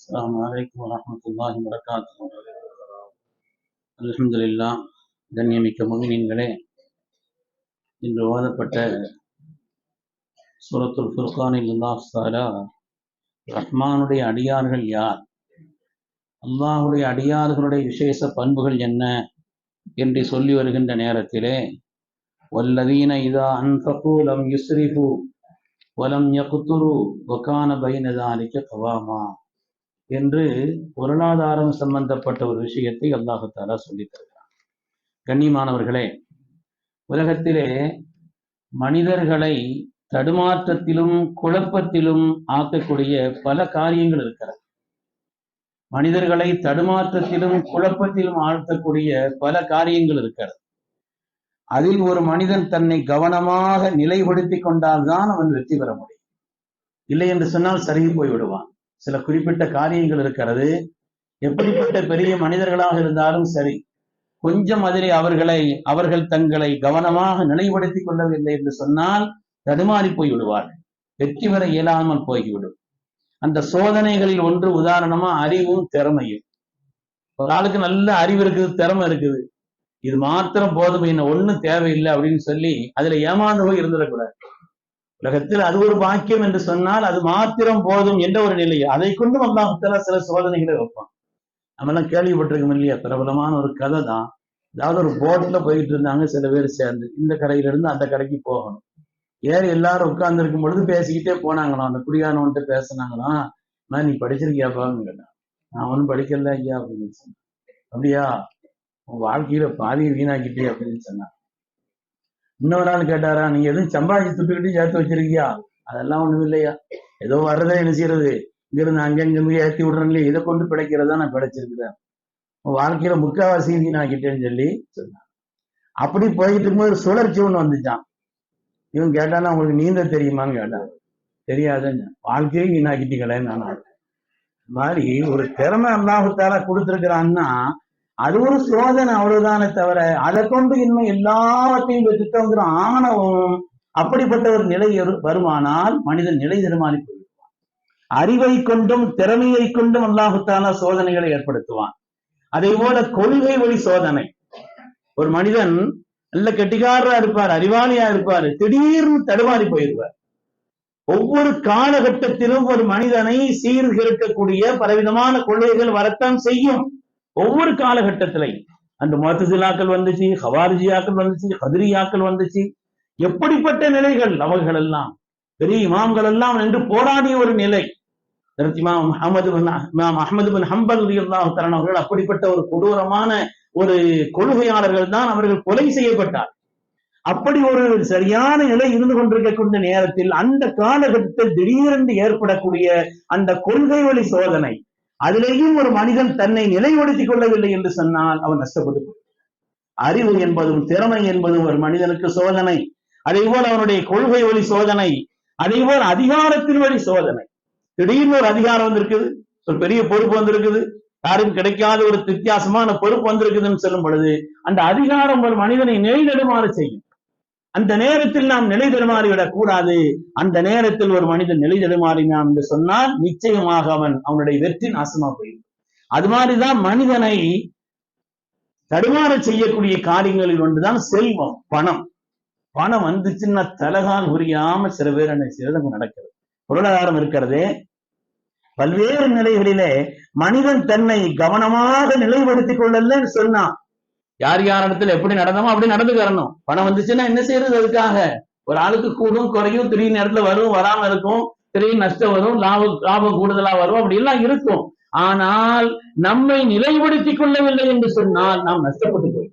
السلام عليكم ورحمة الله وبركاته الحمد لله கண்ணியமிக்க முகினீன்களே இன்று ஓதப்பட்ட சூரத்துல் ஃபுர்கானில் அல்லாஹ் சாரா ரஹ்மானுடைய அடியார்கள் யார்? அல்லாஹுடைய அடியார்களுடைய விசேஷ பண்புகள் என்ன என்று சொல்லி வருகின்ற நேரத்திலே வல்லதீன இதா அன்ஃபகு லம் யுஸ்ரிஃபு வலம் யகுத்துரு வகான பைனதாலிக்க கவாமா என்று பொருளாதாரம் சம்பந்தப்பட்ட ஒரு விஷயத்தை அல்லாஹு தாலா சொல்லித் தருகிறார் கண்ணியமானவர்களே உலகத்திலே மனிதர்களை தடுமாற்றத்திலும் குழப்பத்திலும் ஆக்கக்கூடிய பல காரியங்கள் இருக்கிறது. மனிதர்களை தடுமாற்றத்திலும் குழப்பத்திலும் ஆழ்த்தக்கூடிய பல காரியங்கள் இருக்கிறது. அதில் ஒரு மனிதன் தன்னை கவனமாக நிலைப்படுத்தி கொண்டால்தான் அவன் வெற்றி பெற முடியும். இல்லை என்று சொன்னால் சருகி போய் விடுவான். சில குறிப்பிட்ட காரியங்கள் இருக்கிறது. எப்படிப்பட்ட பெரிய மனிதர்களாக இருந்தாலும் சரி கொஞ்சம் அதிலே அவர்களை அவர்கள் தங்களை கவனமாக நிலைப்படுத்திக் கொள்ளவில்லை என்று சொன்னால் தடுமாறி போய் விடுவார்கள் வெற்றி பெற இயலாமல் போய்விடும். அந்த சோதனைகளில் ஒன்று உதாரணமா அறிவும் திறமையும். ஒரு ஆளுக்கு நல்ல அறிவு இருக்குது திறமை இருக்குது. இது மாத்திரம் போதும் என்ன ஒண்ணு தேவையில்லை அப்படின்னு சொல்லி அதுல ஏமாந்து போய் இருந்துடக்கூடாது. உலகத்தில் அது ஒரு பாக்கியம் என்று சொன்னால் அது மாத்திரம் போதும் என்ற ஒரு நிலை. அதை கொண்டு அல்லாஹுத்தலா சில சோதனைகளை வைப்பான். நம்ம எல்லாம் கேள்விப்பட்டிருக்கோம் இல்லையா? பிரபலமான ஒரு கதை தான் அதாவது ஒரு போட்ல போயிட்டு இருந்தாங்க சில பேர் சேர்ந்து. இந்த கடையில இருந்து அந்த கடைக்கு போகணும். ஏறி எல்லாரும் உட்கார்ந்து இருக்கும் பொழுது பேசிக்கிட்டே போனாங்களாம் அந்த குடியானவன்ட்டு பேசினாங்களாம் நான் நீ படிச்சிருக்கியாப்பான்னு கேட்டான் நான் ஒன்றும் படிக்கல ஐயா அப்படின்னு சொன்னேன். அப்படியா? உன் வாழ்க்கையில பாதியை வீணாக்கிட்டே அப்படின்னு சொன்னான். இன்னொரு நாள் கேட்டாரா நீங்க எதுவும் சம்பாதிச்சு துட்டுக்கிட்டு சேர்த்து வச்சிருக்கியா? அதெல்லாம் ஒண்ணும் இல்லையா? ஏதோ வர்றதே என்ன செய்யறது? இங்கிருந்து அங்கங்க ஏற்றி விடுறேன் இல்லையா இதை கொண்டு பிழைக்கிறதா நான் பிழைச்சிருக்கிறேன். வாழ்க்கையில முக்காவாசி வீணாக்கிட்டேன்னு சொல்லி சொன்னான். அப்படி போயிட்டு இருக்கும்போது சுழற்சி ஒன்று வந்துச்சான் இவன் கேட்டானா உங்களுக்கு நீந்த தெரியுமான்னு கேட்டான். தெரியாதுன்னு வாழ்க்கையும் வீணாக்கிட்டீங்களேன்னு நான் மாதிரி ஒரு திறமை அல்லாஹுத்தால கொடுத்துருக்கிறான்னா அது ஒரு சோதனை அவ்வளவுதானே தவிர அதை கொண்டு இன்னும் எல்லாவற்றையும் பெற்றுட்டோங்கிற ஆணவம் அப்படிப்பட்ட ஒரு நிலை வருமானால் மனிதன் நிலை தருமாறி அறிவை கொண்டும் திறமையை கொண்டும் அல்லாஹுத்தான சோதனைகளை ஏற்படுத்துவான். அதே போல கொள்கை வழி சோதனை. ஒரு மனிதன் நல்ல கெட்டிக்காரரா இருப்பார் அறிவாளியா இருப்பாரு திடீர்னு தடுமாறி போயிருவார் ஒவ்வொரு காலகட்டத்திலும் ஒரு மனிதனை சீர்கிருக்கக்கூடிய பலவிதமான கொள்கைகள் வரத்தான் செய்யும். ஒவ்வொரு காலகட்டத்திலையும் அந்த மொத்தசிலாக்கள் வந்துச்சு ஹவாரிஜியாக்கள் வந்துச்சு கதிரியாக்கள் வந்துச்சு. எப்படிப்பட்ட நிலைகள்? அவர்கள் எல்லாம் பெரிய இமாம்கள் எல்லாம் என்று போராடிய ஒரு நிலை. இமாம் அஹமது இமாம் அஹமது பின் ஹம்பல் ரலியல்லாஹு அவர்கள் அப்படிப்பட்ட ஒரு கொடூரமான ஒரு கொள்கையாளர்கள் தான் அவர்கள் கொலை செய்யப்பட்டார். அப்படி ஒரு சரியான நிலை இருந்து கொண்டிருக்கக்கூடிய நேரத்தில் அந்த காலகட்டத்தில் திடீரென்று ஏற்படக்கூடிய அந்த கொள்கை வழி சோதனை அதிலேயும் ஒரு மனிதன் தன்னை நிலைப்படுத்திக் கொள்ளவில்லை என்று சொன்னால் அவன் நஷ்டப்பட்டு அறிவு என்பதும் திறமை என்பதும் ஒரு மனிதனுக்கு சோதனை. அதே போல் அவனுடைய கொள்கை வழி சோதனை அதேபோல் அதிகாரத்தின் வழி சோதனை. திடீர்னு ஒரு அதிகாரம் வந்திருக்குது ஒரு பெரிய பொறுப்பு வந்திருக்குது யாரும் கிடைக்காத ஒரு வித்தியாசமான பொறுப்பு வந்திருக்குதுன்னு சொல்லும் பொழுது அந்த அதிகாரம் ஒரு மனிதனை நிலைநடுமாறு செய்யும். அந்த நேரத்தில் நாம் நிலை தடுமாறிவிடக் கூடாது அந்த நேரத்தில் ஒரு மனிதன் நிலை தடுமாறினான் என்று சொன்னால் நிச்சயமாக அவன் அவனுடைய வெற்றி நாசமா போயிடும். அது மாதிரிதான் மனிதனை தடுமாற செய்யக்கூடிய காரியங்களில் ஒன்றுதான் செல்வம் பணம். பணம் வந்துச்சுன்னா தலகால் புரியாம சில பேர் என்ன செய்யறது நடக்கிறது. பொருளாதாரம் இருக்கிறது. பல்வேறு நிலைகளிலே மனிதன் தன்னை கவனமாக நிலைப்படுத்திக் கொள்ளலன்னு சொன்னான் யார் யார் இடத்துல எப்படி நடந்தோமோ அப்படி நடந்துக்கிறணும் பணம் வந்துச்சுன்னா என்ன செய்யறது அதுக்காக? ஒரு ஆளுக்கு கூடும் குறையும் திடீர்னு நேரத்துல வரும் வராம இருக்கும் திடீர்னு நஷ்டம் வரும் லாபம் லாபம் கூடுதலா வரும் அப்படி எல்லாம் இருக்கும். ஆனால் நம்மை நிலைப்படுத்திக் கொள்ளவில்லை என்று சொன்னால் நாம் நஷ்டப்பட்டு போய்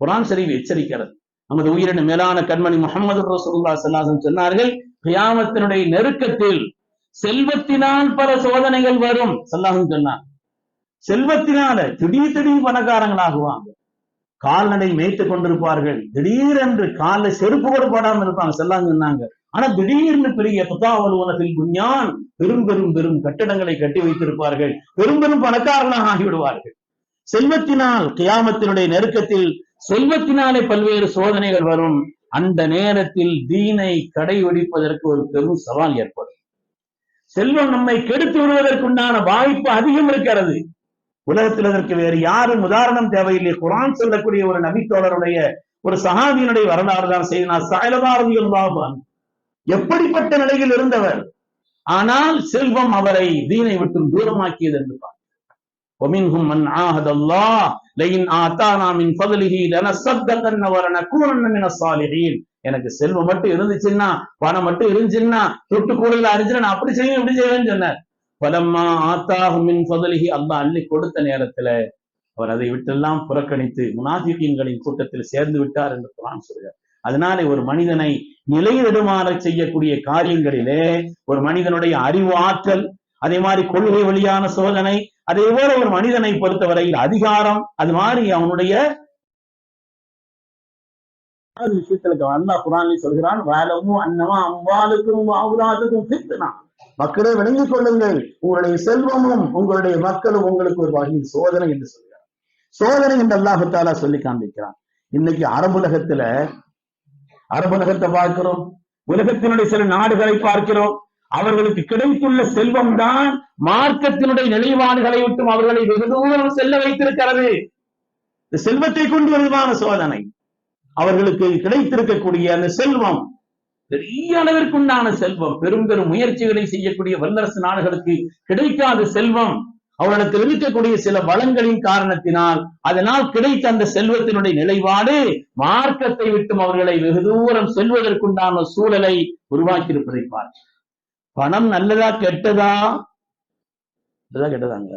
குரான் சரி எச்சரிக்கிறது. நமது உயிரின மேலான கண்மணி முகமது ரசூல்லா ஸல்லல்லாஹு சொன்னார்கள் கியாமத்தினுடைய நெருக்கத்தில் செல்வத்தினால் பல சோதனைகள் வரும். சொல்லாஹும் சொன்னான். செல்வத்தினால திடீர் திடீர் பணக்காரங்களாகுவாங்க. கால்நடை மேய்த்துக் கொண்டிருப்பார்கள். திடீரென்று கால செருப்பு கூட போடாமல் இருப்பாங்க. செல்லாங்க சொன்னாங்க. ஆனா திடீர்னு பெரிய புத்தாவலுவனத்தில் குஞ்ஞான் பெரும் பெரும் பெரும் கட்டடங்களை கட்டி வைத்திருப்பார்கள். பெரும் பெரும் பணக்காரனாக ஆகிவிடுவார்கள். செல்வத்தினால் கியாமத்தினுடைய நெருக்கத்தில் செல்வத்தினாலே பல்வேறு சோதனைகள் வரும். அந்த நேரத்தில் தீனை கடைபிடிப்பதற்கு ஒரு பெரும் சவால் ஏற்படும். செல்வம் நம்மை கெடுத்து விடுவதற்குண்டான வாய்ப்பு அதிகம் இருக்கிறது. உலகத்தில் அதற்கு வேறு யாரும் உதாரணம் தேவையில்லை. குரான் சொல்லக்கூடிய ஒரு நபித்தோழருடைய ஒரு சகாதியினுடைய வரலாறு தான் செய்தார் சாயலதாரதியுல்லாபான் எப்படிப்பட்ட நிலையில் இருந்தவர்? ஆனால் செல்வம் அவரை தீனை விட்டு தூரமாக்கியது என்று ومنهم من عاهد الله لئن آتانا من فضله لنصدقن ولنكونن من الصالحين எனக்கு செல்வம் மட்டும் இருந்துச்சுன்னா பணம் மட்டும் இருந்துச்சுன்னா தொட்டு கூடையில அரிஞ்சுன்னா நான் அப்படி செய்வேன் இப்படி செய்வேன்னு சொன்னார் பலம்மா ஆத்தாஹு மின் ஃபதலிஹி அல்லாஹ் அள்ளி கொடுத்த நேரத்துல அவர் அதை விட்டெல்லாம் புறக்கணித்து முனாஃபிகீன்களின் கூட்டத்தில் சேர்ந்து விட்டார் என்று குரான் சொல்கிறார் அதனாலே ஒரு மனிதனை நிலையிடுமாற செய்யக்கூடிய காரியங்களிலே ஒரு மனிதனுடைய அறிவு ஆற்றல் அதே மாதிரி கொள்கை வழியான சோதனை அதே போல ஒரு மனிதனை பொறுத்தவரையில் அதிகாரம் அது மாதிரி அவனுடைய அது விஷயத்துல அல்லாஹ் சொல்கிறான் வேலமும் அன்னமா அம்பாலுக்கும் அவுலாதுக்கும் ஃபித்னா. மக்களே விளங்கிக் கொள்ளுங்கள். உங்களுடைய செல்வமும் உங்களுடைய மக்களும் உங்களுக்கு ஒரு வகையில் சோதனை என்று சொல்கிறார். சோதனை என்று அல்லாஹு தாலா சொல்லி காண்பிக்கிறான். இன்னைக்கு அரபுலகத்துல அரபுலகத்தை பார்க்கிறோம். உலகத்தினுடைய சில நாடுகளை பார்க்கிறோம். அவர்களுக்கு கிடைத்துள்ள செல்வம் தான் மார்க்கத்தினுடைய நிலைவாடுகளை விட்டும் அவர்களை வெகு தூரம் செல்ல வைத்திருக்கிறது. இந்த செல்வத்தை கொண்டு வருவான விதமான சோதனை. அவர்களுக்கு கிடைத்திருக்கக்கூடிய அந்த செல்வம் பெரிய அளவிற்குண்டான செல்வம் பெரும் பெரும் முயற்சிகளை செய்யக்கூடிய வல்லரசு நாடுகளுக்கு கிடைக்காத செல்வம் அவர்களுக்கு இருக்கக்கூடிய சில வளங்களின் காரணத்தினால் அதனால் கிடைத்த அந்த செல்வத்தினுடைய நிலைப்பாடு மார்க்கத்தை விட்டும் அவர்களை வெகு தூரம் செல்வதற்குண்டான சூழலை உருவாக்கியிருப்பதை பார்க்க பணம் நல்லதா கெட்டதா? நல்லதா கெட்டதாங்க.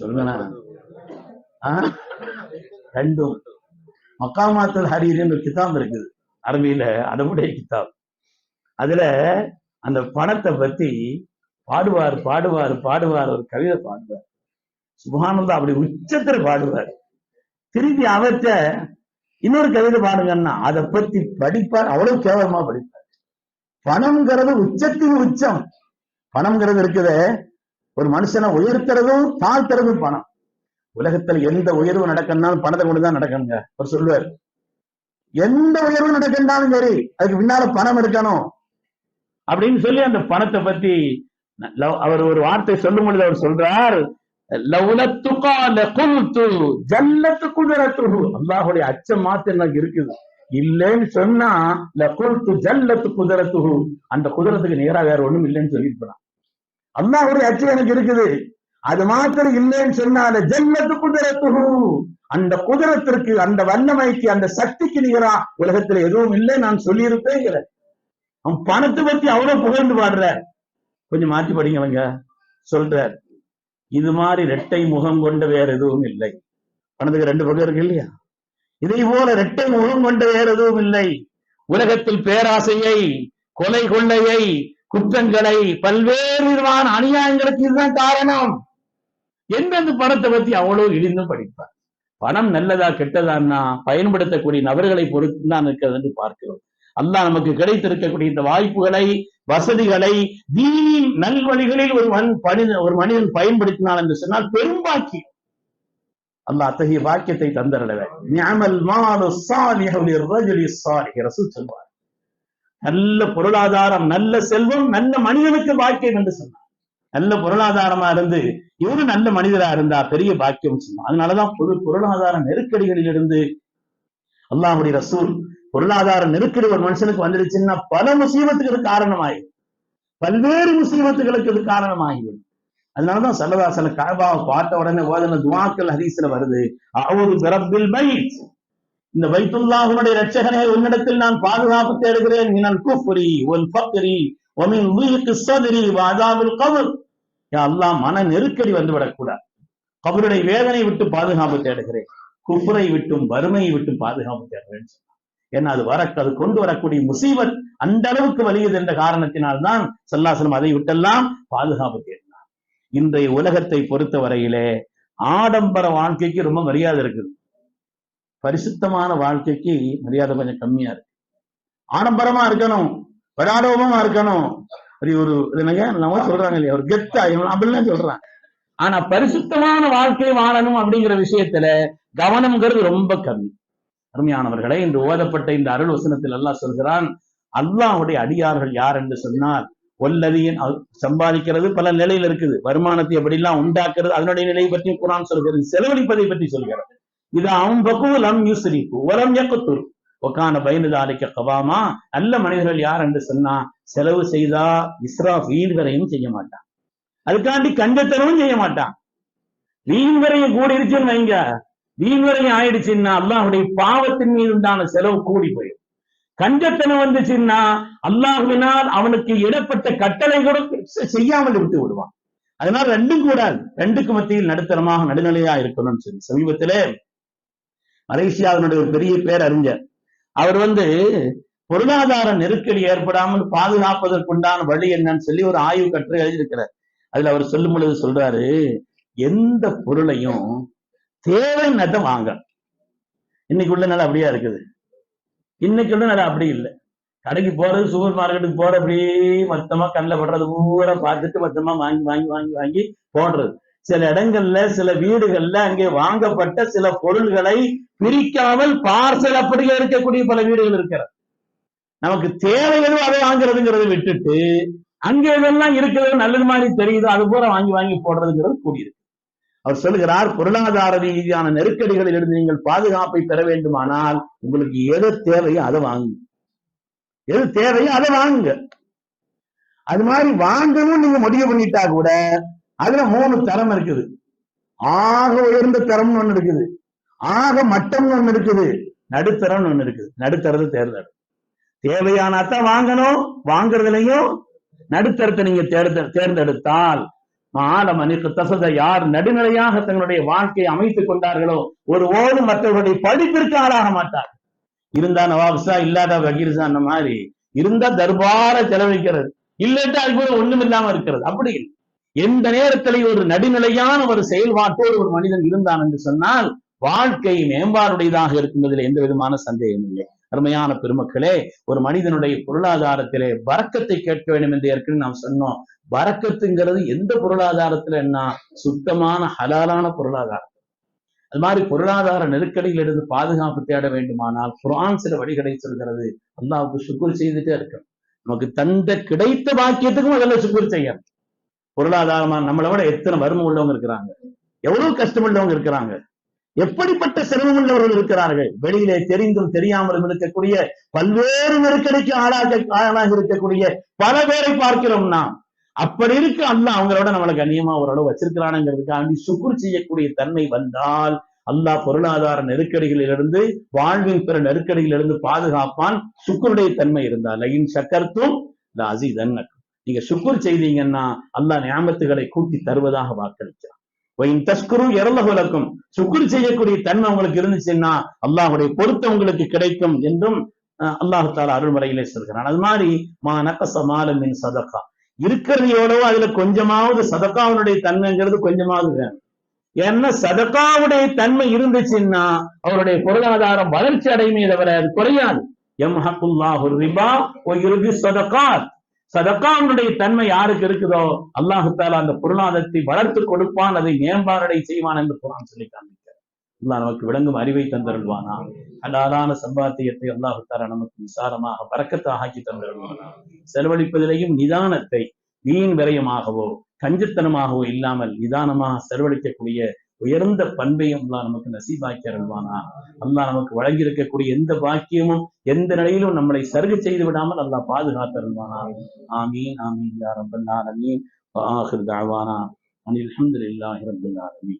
சொல்லுங்க ரெண்டும். மக்காமாத்தல் ஹரீர்னு ஒரு கிதாப் இருக்குது. அரபியில அதனுடைய கிதாப் அதுல அந்த பணத்தை பத்தி பாடுவார் பாடுவார் பாடுவார் ஒரு கவிதை பாடுவார். சுபானந்தா அப்படி உச்சத்துல பாடுவார். திருப்பி அவர்கிட்ட இன்னொரு கவிதை பாடுங்கன்னா அதை பத்தி படிப்பார் அவ்வளவு கேவலமா படிப்பார். பணம்ங்கிறது உச்சத்தின் உச்சம். பணம்ங்கிறது இருக்குதே. ஒரு மனுஷனை உயர்த்துறதும் தாழ்த்துறதும் பணம். உலகத்துல எந்த உயர்வு நடக்கணும்னாலும் பணத்தை கொண்டுதான் நடக்கணுங்க. அவர் சொல்லுவார். எந்த உயர்வு நடக்கண்டாலும் சரி அதுக்கு பின்னால பணம் இருக்கணும். அப்படின்னு சொல்லி அந்த பணத்தை பத்தி அவர் ஒரு வார்த்தை சொல்லும் பொழுது அவர் சொல்றார். லவுலத்துகா லகுல்து ஜல்லத்து குதிரத்துஹு. அல்லாஹுடைய அச்சம் மாத்திரம் எனக்கு இருக்குது. இல்லைன்னு சொன்னா லகுல்து ஜல்லத்து குதிரத்துஹு. அந்த குதிரத்துக்கு நேரா வேற ஒண்ணும் இல்லைன்னு சொல்லியிருப்பான் ஒரு அச்சு எனக்கு இருக்குது. அது மாத்திரம் இல்லைன்னு சொன்னால ஜல்லத்து குதிரத்துஹு. அந்த குதிரத்திற்கு அந்த வல்லமைக்கு அந்த சக்திக்கு நிகரா உலகத்துல எதுவும் இல்லை நான் சொல்லியிருப்பேங்கிற. அவன் பணத்தை பத்தி அவ்வளவு புகழ்ந்து பாடுற. கொஞ்சம் மாற்றி படிங்களங்க சொல்றார் இது மாதிரி இரட்டை முகம் கொண்ட வேற எதுவும் இல்லை. பணத்துக்கு ரெண்டு பக்கம் இருக்கு இல்லையா? இதை போல இரட்டை முகம் கொண்ட வேற எதுவும் இல்லை உலகத்தில் பேராசையை கொலை கொள்ளையை குற்றங்களை பல்வேறு விதமான அநியாயங்களுக்கு இதுதான் காரணம். எந்தெந்த பணத்தை பத்தி அவ்வளவு இடிந்தும் படிப்பார். பணம் நல்லதா கெட்டதான்னா பயன்படுத்தக்கூடிய நபர்களை பொறுத்து தான் இருக்கிறது என்று பார்க்கிறோம். அல்லாஹ் நமக்கு கிடைத்திருக்கக்கூடிய இந்த வாய்ப்புகளை வசதிகளை தீனின் நல்வழிகளில் ஒரு மண் பணித ஒரு மனிதன் பயன்படுத்தினான் என்று சொன்னால் பெரும்பாக்கி அல்லாஹ் அத்தகைய பாக்கியத்தை தந்தரடவே ஞாமல் நல்ல பொருளாதாரம் நல்ல செல்வம் நல்ல மனிதனுக்கு பாக்கியம் என்று சொன்னார். நல்ல பொருளாதாரமா இருந்து இவரு நல்ல மனிதரா இருந்தா பெரிய பாக்கியம் சொன்னார். அதனாலதான் பொது பொருளாதார நெருக்கடிகளில் இருந்து அல்லாஹுடைய ரசூல் பொருளாதார நெருக்கடி ஒரு மனுஷனுக்கு வந்துருச்சுன்னா பல முசீபத்துக்கு காரணமாயிடும். பல்வேறு முசீபத்துகளுக்கு இது காரணமாகிவிடும். அதனாலதான் சல்லதாசன காபாவை பார்த்த உடனே ஓதன துவாக்கள் ஹதீஸ்ல வருது. அவரு பிறப்பில் பைத். இந்த பைத்துல்லாஹுடைய ரட்சகனே உன்னிடத்தில் நான் பாதுகாப்பு தேடுகிறேன். நான் குஃபுரி ஒன் பக்கரி ஒமின் உயிருக்கு சதுரி வாதாவில் கபர். எல்லாம் மன நெருக்கடி வந்து விடக்கூடாது கபருடைய வேதனை விட்டு பாதுகாப்பு தேடுகிறேன். குப்புரை விட்டும் வறுமையை விட்டும் பாதுகாப்பு தேடுகிறேன் ஏன்னா அது வர அது கொண்டு வரக்கூடிய முசீபத் அந்த அளவுக்கு வலியுது என்ற காரணத்தினால்தான் சல்லாசனம் அதை விட்டெல்லாம் பாதுகாப்பு தேடு இன்றைய உலகத்தை பொறுத்த வரையிலே ஆடம்பர வாழ்க்கைக்கு ரொம்ப மரியாதை இருக்குது. பரிசுத்தமான வாழ்க்கைக்கு மரியாதை கொஞ்சம் கம்மியா இருக்கு. ஆடம்பரமா இருக்கணும். படாடோபமா இருக்கணும். அப்படி ஒரு என்னங்க? நம்ம சொல்றாங்க இல்லையா? ஒரு கெத்தா அப்படின்னு அப்படிலாம் சொல்றான். ஆனா பரிசுத்தமான வாழ்க்கை வாழணும் அப்படிங்கிற விஷயத்துல கவனம்ங்கிறது ரொம்ப கம்மி. அருமையானவர்களே இந்த ஓதப்பட்ட இந்த அருள் வசனத்தில் அல்லாஹ் சொல்கிறான் அல்லாஹுடைய அடியார்கள் யார் என்று சொன்னால் ஒல்லதியின் சம்பாதிக்கிறது பல நிலையில் இருக்குது. வருமானத்தை எப்படிலாம் உண்டாக்குறது அதனுடைய நிலையை பற்றி குரான் சொல்கிறது செலவழிப்பதை பற்றி சொல்கிறது. இது அம்பகு லம் யூசரிப்பு உலம் எக்கத்தூர் ஒக்கான பயனுதாரிக்க கவாமா. நல்ல மனிதர்கள் யார் என்று சொன்னா செலவு செய்தா இஸ்ரா வீண்வரையும் செய்ய மாட்டான். அதுக்காண்டி கஞ்சத்தனமும் செய்ய மாட்டான். வீண்வரையும் கூடிருச்சுன்னு வைங்க. வீண்வரையும் ஆயிடுச்சுன்னா அல்லாஹுடைய பாவத்தின் மீது உண்டான செலவு கூடி போயிடும். கஞ்சத்தனம் வந்துச்சுன்னா அல்லாஹுவினால் அவனுக்கு இடப்பட்ட கட்டளை கூட செய்யாமல் விட்டு விடுவான். அதனால ரெண்டும் கூடாது ரெண்டுக்கு மத்தியில் நடுத்தரமாக நடுநிலையா இருக்கணும்னு சொல்லி சமீபத்திலே மலேசியாவினுடைய ஒரு பெரிய பேர் அறிஞர். அவர் வந்து பொருளாதார நெருக்கடி ஏற்படாமல் பாதுகாப்பதற்குண்டான வழி என்னன்னு சொல்லி ஒரு ஆய்வு கற்று எழுதியிருக்கிறார். அதுல அவர் சொல்லும் பொழுது சொல்றாரு எந்த பொருளையும் தேவை நட்ட வாங்க. இன்னைக்கு உள்ள நிலை அப்படியா இருக்குது? இன்னைக்கு உள்ள நிலை அப்படி இல்லை. கடைக்கு போறது சூப்பர் மார்க்கெட்டுக்கு போற அப்படியே மொத்தமா கண்ணில் படுறது பூரா பார்த்துட்டு மொத்தமா வாங்கி வாங்கி வாங்கி வாங்கி போடுறது. சில இடங்கள்ல சில வீடுகள்ல அங்கே வாங்கப்பட்ட சில பொருள்களை பிரிக்காமல் பார்சல் அப்படியே இருக்கக்கூடிய பல வீடுகள் இருக்கிறது. நமக்கு தேவை எதுவும் அதை வாங்குறதுங்கிறத விட்டுட்டு அங்கே இதெல்லாம் இருக்கிறது நல்லது மாதிரி தெரியுது அது போல வாங்கி வாங்கி போடுறதுங்கிறது கூடியிருக்கு. அவர் சொல்லுகிறார் பொருளாதார ரீதியான நெருக்கடிகளில் இருந்து நீங்கள் பாதுகாப்பை பெற வேண்டுமானால் உங்களுக்கு எது தேவையோ அதை வாங்குங்க எது தேவையோ அதை வாங்குங்க. அது மாதிரி வாங்கணும்னு நீங்க முடிவு பண்ணிட்டா கூட அதுல மூணு தரம் இருக்குது. ஆக உயர்ந்த தரம்னு ஒண்ணு இருக்குது. ஆக மட்டம்னு ஒண்ணு இருக்குது. நடுத்தரம்னு ஒண்ணு இருக்குது. நடுத்தரது தேர்தல். தேவையானாத்தான் வாங்கணும் வாங்குறதுலயும் நடுத்தரத்தை நீங்க தேர்ந்தெடுத்தால் மாலமணிக்கு தசத யார் நடுநிலையாக தங்களுடைய வாழ்க்கையை அமைத்துக் கொண்டார்களோ ஒரு ஓடு மற்றவர்களுடைய படிப்பிற்கு ஆளாக மாட்டார். இருந்தா நவாப்சா இல்லாத வகீர்சா அந்த மாதிரி இருந்தா தர்பார செலவழிக்கிறது. இல்லட்டா அது கூட ஒண்ணும் இல்லாம இருக்கிறது. அப்படி இல்லை. எந்த நேரத்திலே ஒரு நடுநிலையான ஒரு செயல்பாட்டோடு ஒரு மனிதன் இருந்தான் என்று சொன்னால் வாழ்க்கை மேம்பாடுடையதாக இருக்குங்கிறதுல எந்த விதமான சந்தேகம் இல்லை. அருமையான பெருமக்களே ஒரு மனிதனுடைய பொருளாதாரத்திலே வரக்கத்தை கேட்க வேண்டும் என்று ஏற்கனவே நாம் சொன்னோம். வரக்கத்துங்கிறது எந்த பொருளாதாரத்துல என்ன? சுத்தமான ஹலாலான பொருளாதாரம். அது மாதிரி பொருளாதார நெருக்கடியிலிருந்து பாதுகாப்பு தேட வேண்டுமானால் குரான் சில வழிகளை சொல்கிறது. அல்லாவுக்கு சுக்குர் செய்துட்டே இருக்கணும். நமக்கு தந்த கிடைத்த பாக்கியத்துக்கும் முதல்ல சுக்குர் செய்யணும். பொருளாதாரமா நம்மளை விட எத்தனை வறுமை உள்ளவங்க இருக்கிறாங்க? எவ்வளவு கஷ்டம் உள்ளவங்க இருக்கிறாங்க? எப்படிப்பட்ட சிரமம் உள்ளவர்கள் இருக்கிறார்கள்? வெளியிலே தெரிந்தும் தெரியாமலும் இருக்கக்கூடிய பல்வேறு நெருக்கடிக்கு ஆளாக ஆளாக இருக்கக்கூடிய பல பேரை பார்க்கிறோம் நாம். அப்படி இருக்கு அல்லாஹ் அவங்களோட நம்மளை கண்ணியமா ஓரளவு வச்சிருக்கிறானுங்கிறதுக்காண்டி சுக்குர் செய்யக்கூடிய தன்மை வந்தால் அல்லாஹ் பொருளாதார நெருக்கடிகளிலிருந்து வாழ்வின் பிற நெருக்கடிகளிலிருந்து பாதுகாப்பான் சுக்குருடைய தன்மை இருந்தால். லைன் சக்கர்த்தும் அசீதன் நீங்க சுக்குர் செய்தீங்கன்னா அல்லாஹ் ஞாபகத்துகளை கூட்டி தருவதாக வாக்களிக்கிறான். தஸ்குரு இறந்தகுலக்கும் சுக்குர் செய்யக்கூடிய தன்மை உங்களுக்கு இருந்துச்சுன்னா அல்லாஹுடைய பொருத்தம் உங்களுக்கு கிடைக்கும் என்றும் அல்லாஹு தாலா அருள்முறையிலே சொல்கிறான். அது மாதிரி மா நக்கச மாலமின் சதக்கா இருக்கிறது எவ்வளவோ அதுல கொஞ்சமாவது சதக்காவுடைய தன்மைங்கிறது கொஞ்சமாவது வேணும். ஏன்னா சதக்காவுடைய தன்மை இருந்துச்சுன்னா அவருடைய பொருளாதாரம் வளர்ச்சி அடையுமே தவிர அது குறையாது. எம் ஹக்குல்லாஹு ரிபா ஒ இறுதி சதக்காத். சதக்காவுடைய தன்மை யாருக்கு இருக்குதோ? அல்லாஹு தாலா அந்த பொருளாதாரத்தை வளர்த்து கொடுப்பான் அதை மேம்பாடடை செய்வான் என்று குரான் சொல்லி அல்லா நமக்கு விளங்கும் அறிவை தந்தருள்வானா? ஹலாலான சம்பாத்தியத்தை அல்லாஹு நமக்கு விசாரமாக பறக்கத்தாக ஆக்கி தந்தருள்வானா? செலவழிப்பதிலேயும் நிதானத்தை வீண் விரயமாகவோ கஞ்சத்தனமாகவோ இல்லாமல் நிதானமாக செலவழிக்கக்கூடிய உயர்ந்த பண்பையும் அல்லா நமக்கு நசீபாக்கி அருள்வானா? அல்லா நமக்கு வழங்கி இருக்கக்கூடிய எந்த பாக்கியமும் எந்த நிலையிலும் நம்மளை சருகு செய்து விடாமல் அல்லா பாதுகாத்து அருள்வானா? ஆமீன் ஆமீன் யார் ரப்பல் ஆலமீன். ஆஹிர் தஅவானா அனில் ஹம்துலில்லாஹி ரப்பில் ஆலமீன்.